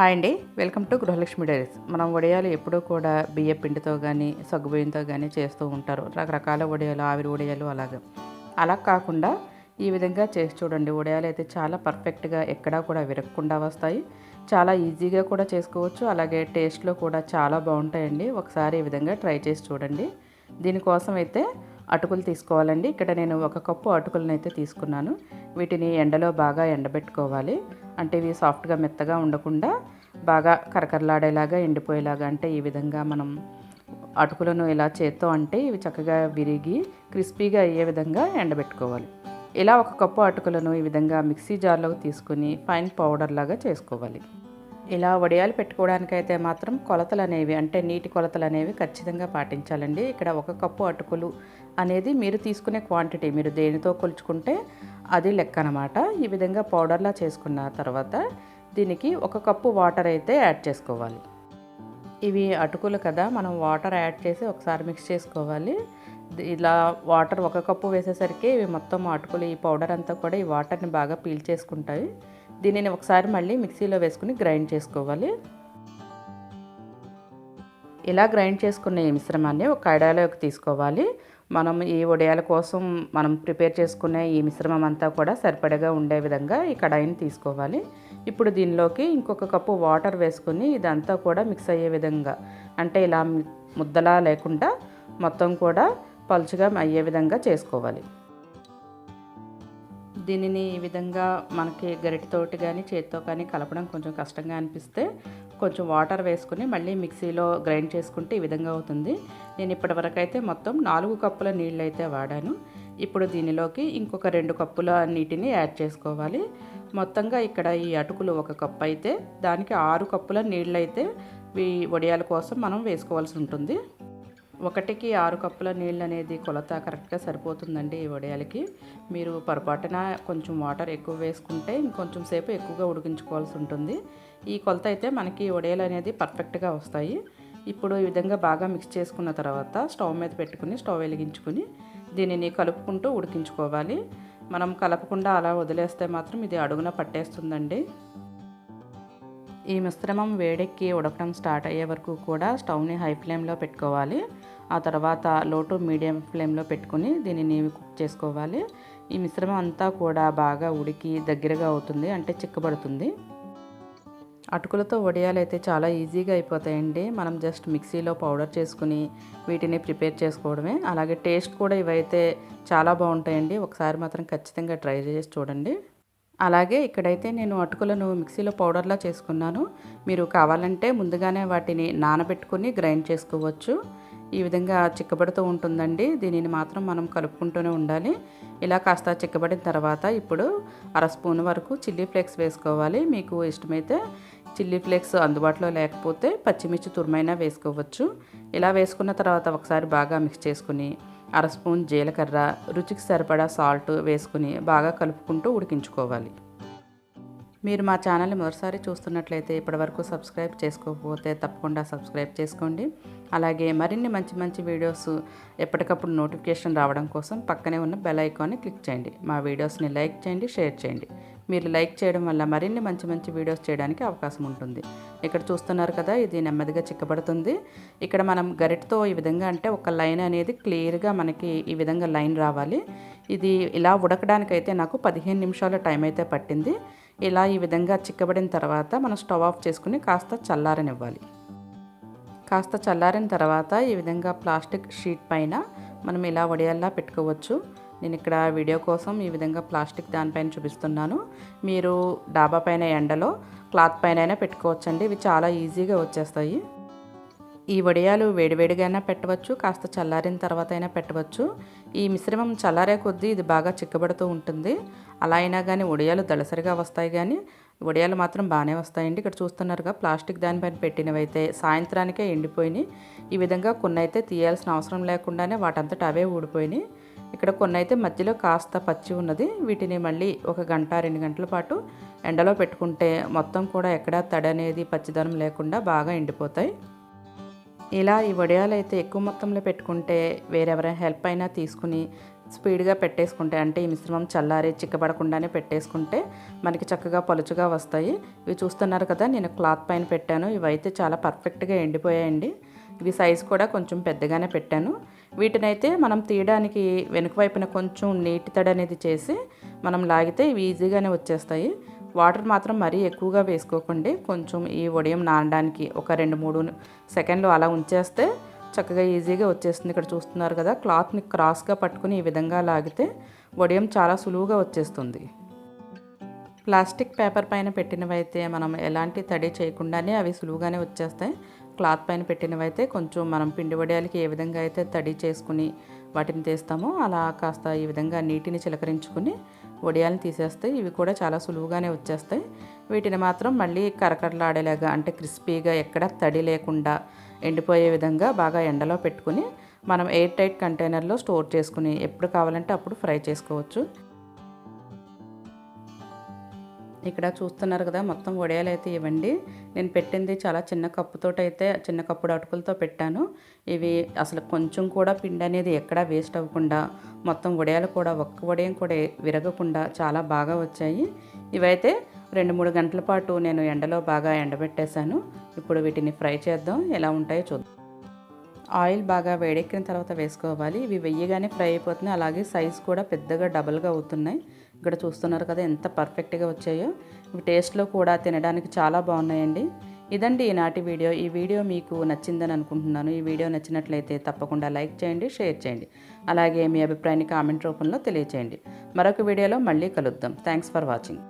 Hi అండి. Welcome to Gruhalakshmi diaries. మనం వడియాలు ఎప్పుడూ కూడా బియ్య పిండితో కానీ సగ్గుబియ్యంతో కానీ చేస్తూ ఉంటారు. రకరకాల వడియాలు ఆవిరి వడియాలు అలాగా. అలా కాకుండా ఈ విధంగా చేసి చూడండి. వడియాలు అయితే చాలా పర్ఫెక్ట్గా ఎక్కడా కూడా విరగకుండా వస్తాయి. చాలా ఈజీగా కూడా చేసుకోవచ్చు. అలాగే టేస్ట్లో కూడా చాలా బాగుంటాయండి. ఒకసారి ఈ విధంగా ట్రై చేసి చూడండి. దీనికోసం అయితే అటుకులు తీసుకోవాలండి. ఇక్కడ నేను ఒక కప్పు అటుకులను అయితే తీసుకున్నాను. వీటిని ఎండలో బాగా ఎండబెట్టుకోవాలి. అంటే ఇవి సాఫ్ట్గా మెత్తగా ఉండకుండా బాగా కరకరలాడేలాగా ఎండిపోయేలాగా అంటే ఈ విధంగా మనం అటుకులను ఇలా చేత్తో అంటే ఇవి చక్కగా విరిగి క్రిస్పీగా అయ్యే విధంగా ఎండబెట్టుకోవాలి. ఇలా ఒక కప్పు అటుకులను ఈ విధంగా మిక్సీ జార్లోకి తీసుకుని ఫైన్ పౌడర్ లాగా చేసుకోవాలి. ఇలా వడియాలు పెట్టుకోవడానికైతే మాత్రం కొలతలు అనేవి అంటే నీటి కొలతలు అనేవి ఖచ్చితంగా పాటించాలండి. ఇక్కడ ఒక కప్పు అటుకులు అనేది మీరు తీసుకునే క్వాంటిటీ మీరు దేనితో కొలుచుకుంటే అది లెక్క అనమాట ఈ విధంగా పౌడర్లా చేసుకున్న తర్వాత దీనికి ఒక కప్పు వాటర్ అయితే యాడ్ చేసుకోవాలి. ఇవి అటుకులు కదా మనం వాటర్ యాడ్ చేసి ఒకసారి మిక్స్ చేసుకోవాలి. ఇలా వాటర్ ఒక కప్పు వేసేసరికి ఇవి మొత్తం అటుకులు ఈ పౌడర్ అంతా కూడా ఈ వాటర్ని బాగా పీల్ చేసుకుంటాయి. దీనిని ఒకసారి మళ్ళీ మిక్సీలో వేసుకుని గ్రైండ్ చేసుకోవాలి. ఇలా గ్రైండ్ చేసుకున్న ఈ మిశ్రమాన్ని ఒక కడాయిలోకి తీసుకోవాలి. మనం ఈ వడియాల కోసం మనం ప్రిపేర్ చేసుకునే ఈ మిశ్రమం అంతా కూడా సరిపడగా ఉండే విధంగా ఈ కడాయిని తీసుకోవాలి. ఇప్పుడు దీనిలోకి ఇంకొక కప్పు వాటర్ వేసుకుని ఇదంతా కూడా మిక్స్ అయ్యే విధంగా. అంటే ఇలా ముద్దలా లేకుండా మొత్తం కూడా పలుచగా అయ్యే విధంగా చేసుకోవాలి. దీనిని ఈ విధంగా మనకి గరిటతోటి కానీ చేతితో కానీ కలపడం కొంచెం కష్టంగా అనిపిస్తే కొంచెం వాటర్ వేసుకుని మళ్ళీ మిక్సీలో గ్రైండ్ చేసుకుంటే ఈ విధంగా అవుతుంది. నేను ఇప్పటివరకు అయితే మొత్తం నాలుగు కప్పుల నీళ్ళు అయితే వాడాను. ఇప్పుడు దీనిలోకి ఇంకొక రెండు కప్పుల నీటిని యాడ్ చేసుకోవాలి. మొత్తంగా ఇక్కడ ఈ అటుకులు ఒక కప్పు అయితే దానికి ఆరు కప్పుల నీళ్ళైతే ఈ వడియాల కోసం మనం వేసుకోవాల్సి ఉంటుంది. ఒకటికి ఆరు కప్పుల నీళ్ళు అనేది కొలత కరెక్ట్గా సరిపోతుందండి ఈ వడియాలకి. మీరు పొరపాటున కొంచెం వాటర్ ఎక్కువ వేసుకుంటే ఇంకొంచెం సేపు ఎక్కువగా ఉడికించుకోవాల్సి ఉంటుంది. ఈ కొలత అయితే మనకి వడియాలు అనేది పర్ఫెక్ట్గా వస్తాయి. ఇప్పుడు ఈ విధంగా బాగా మిక్స్ చేసుకున్న తర్వాత స్టవ్ మీద పెట్టుకుని స్టవ్ వెలిగించుకుని దీనిని కలుపుకుంటూ ఉడికించుకోవాలి. మనం కలపకుండా అలా వదిలేస్తే మాత్రం ఇది అడుగున పట్టేస్తుందండి. ఈ మిశ్రమం వేడెక్కి ఉడకడం స్టార్ట్ అయ్యే వరకు కూడా స్టవ్ని హై ఫ్లేమ్లో పెట్టుకోవాలి. ఆ తర్వాత లో టు మీడియం ఫ్లేమ్లో పెట్టుకుని దీనిని కుక్ చేసుకోవాలి. ఈ మిశ్రమం అంతా కూడా బాగా ఉడికి దగ్గరగా అవుతుంది అంటే చిక్కబడుతుంది. అటుకులతో వడియాలు అయితే చాలా ఈజీగా అయిపోతాయండి. మనం జస్ట్ మిక్సీలో పౌడర్ చేసుకుని వీటిని ప్రిపేర్ చేసుకోవడమే. అలాగే టేస్ట్ కూడా ఇవైతే చాలా బాగుంటాయండి. ఒకసారి మాత్రం ఖచ్చితంగా ట్రై చేసి చూడండి. అలాగే ఇక్కడైతే నేను అటుకులను మిక్సీలో పౌడర్లా చేసుకున్నాను. మీరు కావాలంటే ముందుగానే వాటిని నానబెట్టుకుని గ్రైండ్ చేసుకోవచ్చు. ఈ విధంగా చిక్కబడుతూ ఉంటుందండి. దీనిని మాత్రం మనం కలుపుకుంటూనే ఉండాలి. ఇలా కాస్త చిక్కబడిన తర్వాత ఇప్పుడు అర స్పూన్ వరకు చిల్లీ ఫ్లేక్స్ వేసుకోవాలి. మీకు ఇష్టమైతే చిల్లీ ఫ్లేక్స్ అందుబాటులో లేకపోతే పచ్చిమిర్చి తురుమైనా వేసుకోవచ్చు. ఇలా వేసుకున్న తర్వాత ఒకసారి బాగా మిక్స్ చేసుకుని అర స్పూన్ జీలకర్ర రుచికి సరిపడా సాల్ట్ వేసుకుని బాగా కలుపుకుంటూ ఉడికించుకోవాలి. మీరు మా ఛానల్ని మొదటిసారి చూస్తున్నట్లయితే ఇప్పటివరకు సబ్స్క్రైబ్ చేసుకోకపోతే తప్పకుండా సబ్స్క్రైబ్ చేసుకోండి. అలాగే మరిన్ని మంచి మంచి వీడియోస్ ఎప్పటికప్పుడు నోటిఫికేషన్ రావడం కోసం పక్కనే ఉన్న బెల్ ఐకాన్ని క్లిక్ చేయండి. మా వీడియోస్ని లైక్ చేయండి షేర్ చేయండి. మీరు లైక్ చేయడం వల్ల మరిన్ని మంచి మంచి వీడియోస్ చేయడానికి అవకాశం ఉంటుంది. ఇక్కడ చూస్తున్నారు కదా ఇది నెమ్మదిగా చిక్కబడుతుంది. ఇక్కడ మనం గరిటతో ఈ విధంగా అంటే ఒక లైన్ అనేది క్లియర్గా మనకి ఈ విధంగా లైన్ రావాలి. ఇది ఇలా ఉడకడానికైతే నాకు పదిహేను నిమిషాల టైం అయితే పట్టింది. ఇలా ఈ విధంగా చిక్కబడిన తర్వాత మనం స్టవ్ ఆఫ్ చేసుకుని కాస్త చల్లారనివ్వాలి. కాస్త చల్లారిన తర్వాత ఈ విధంగా ప్లాస్టిక్ షీట్ పైన మనం ఇలా వడియాల్లా పెట్టుకోవచ్చు. నేను ఇక్కడ వీడియో కోసం ఈ విధంగా ప్లాస్టిక్ దానిపైన చూపిస్తున్నాను. మీరు డాబా పైన ఎండలో క్లాత్ పైన అయినా పెట్టుకోవచ్చండి. ఇవి చాలా ఈజీగా వచ్చేస్తాయి. ఈ వడియాలు వేడివేడిగా పెట్టవచ్చు కాస్త చల్లారిన తర్వాత అయినా పెట్టవచ్చు. ఈ మిశ్రమం చల్లారే కొద్దీ ఇది బాగా చిక్కబడుతూ ఉంటుంది. అలా అయినా కానీ వడియాలు దళసరిగా వస్తాయి కానీ వడియాలు మాత్రం బాగానే వస్తాయండి. ఇక్కడ చూస్తున్నారుగా ప్లాస్టిక్ దానిపైన పెట్టినవైతే సాయంత్రానికే ఎండిపోయినాయి. ఈ విధంగా కొన్ని అయితే తీయాల్సిన అవసరం లేకుండానే వాటంతట అవే ఊడిపోయినాయి. ఇక్కడ కొన్ని అయితే మధ్యలో కాస్త పచ్చి ఉన్నది. వీటిని మళ్ళీ ఒక గంట రెండు గంటల పాటు ఎండలో పెట్టుకుంటే మొత్తం కూడా ఎక్కడ తడి అనేది పచ్చిదనం లేకుండా బాగా ఎండిపోతాయి. ఇలా ఈ వడియాలు అయితే ఎక్కువ మొత్తంలో పెట్టుకుంటే వేరెవరైనా హెల్ప్ అయినా తీసుకుని స్పీడ్గా పెట్టేసుకుంటే అంటే ఈ మిశ్రమం చల్లారి చిక్కబడకుండానే పెట్టేసుకుంటే మనకి చక్కగా పలుచుగా వస్తాయి. ఇవి చూస్తున్నారు కదా నేను క్లాత్ పైన పెట్టాను. ఇవైతే చాలా పర్ఫెక్ట్గా ఎండిపోయాయండి. ఇవి సైజ్ కూడా కొంచెం పెద్దగానే పెట్టాను. వీటినైతే మనం తీయడానికి వెనుక వైపున కొంచెం నీటి తడి అనేది చేసి మనం లాగితే ఇవి ఈజీగానే వచ్చేస్తాయి. వాటర్ మాత్రం మరీ ఎక్కువగా వేసుకోకండి. కొంచెం ఈ ఉదయం నానడానికి ఒక రెండు మూడు సెకండ్లు అలా ఉంచేస్తే చక్కగా ఈజీగా వచ్చేస్తుంది. ఇక్కడ చూస్తున్నారు కదా క్లాత్ని క్రాస్గా పట్టుకుని ఈ విధంగా లాగితే వడియం చాలా సులువుగా వచ్చేస్తుంది. ప్లాస్టిక్ పేపర్ పైన పెట్టినవైతే మనం ఎలాంటి తడి చేయకుండానే అవి సులువుగానే వచ్చేస్తాయి. క్లాత్ పైన పెట్టినవైతే కొంచెం మనం పిండి వడియాలకి ఏ విధంగా అయితే తడి చేసుకుని వాటిని తీస్తామో అలా కాస్త ఈ విధంగా నీటిని చిలకరించుకుని వడియాలను తీసేస్తే ఇవి కూడా చాలా సులువుగానే వచ్చేస్తాయి. వీటిని మాత్రం మళ్ళీ కరకరలాడేలాగా అంటే క్రిస్పీగా ఎక్కడ తడి లేకుండా ఎండిపోయే విధంగా బాగా ఎండలో పెట్టుకుని మనం ఎయిర్ టైట్ కంటైనర్లో స్టోర్ చేసుకుని ఎప్పుడు కావాలంటే అప్పుడు ఫ్రై చేసుకోవచ్చు. ఇక్కడ చూస్తున్నారు కదా మొత్తం వడియాలు అయితే ఇవ్వండి. నేను పెట్టింది చాలా చిన్న కప్పుతో అయితే చిన్న కప్పుడు అటుకులతో పెట్టాను. ఇవి అసలు కొంచెం కూడా పిండి అనేది ఎక్కడా వేస్ట్ అవ్వకుండా మొత్తం వడియాలు కూడా ఒక్క వడియం కూడా విరగకుండా చాలా బాగా వచ్చాయి. ఇవైతే రెండు మూడు గంటల పాటు నేను ఎండలో బాగా ఎండబెట్టేశాను. ఇప్పుడు వీటిని ఫ్రై చేద్దాం. ఎలా ఉంటాయో చూద్దాం. ఆయిల్ బాగా వేడెక్కిన తర్వాత వేసుకోవాలి. ఇవి వెయ్యగానే ఫ్రై అయిపోతున్నాయి. అలాగే సైజ్ కూడా పెద్దగా డబల్గా అవుతున్నాయి. ఇక్కడ చూస్తున్నారు కదా ఎంత పర్ఫెక్ట్గా వచ్చాయో. ఇవి టేస్ట్లో కూడా తినడానికి చాలా బాగున్నాయండి. ఇదండి ఈనాటి వీడియో. ఈ వీడియో మీకు నచ్చిందని అనుకుంటున్నాను. ఈ వీడియో నచ్చినట్లయితే తప్పకుండా లైక్ చేయండి షేర్ చేయండి. అలాగే మీ అభిప్రాయాన్ని కామెంట్ రూపంలో తెలియచేయండి. మరొక వీడియోలో మళ్ళీ కలుద్దాం. Thanks for watching.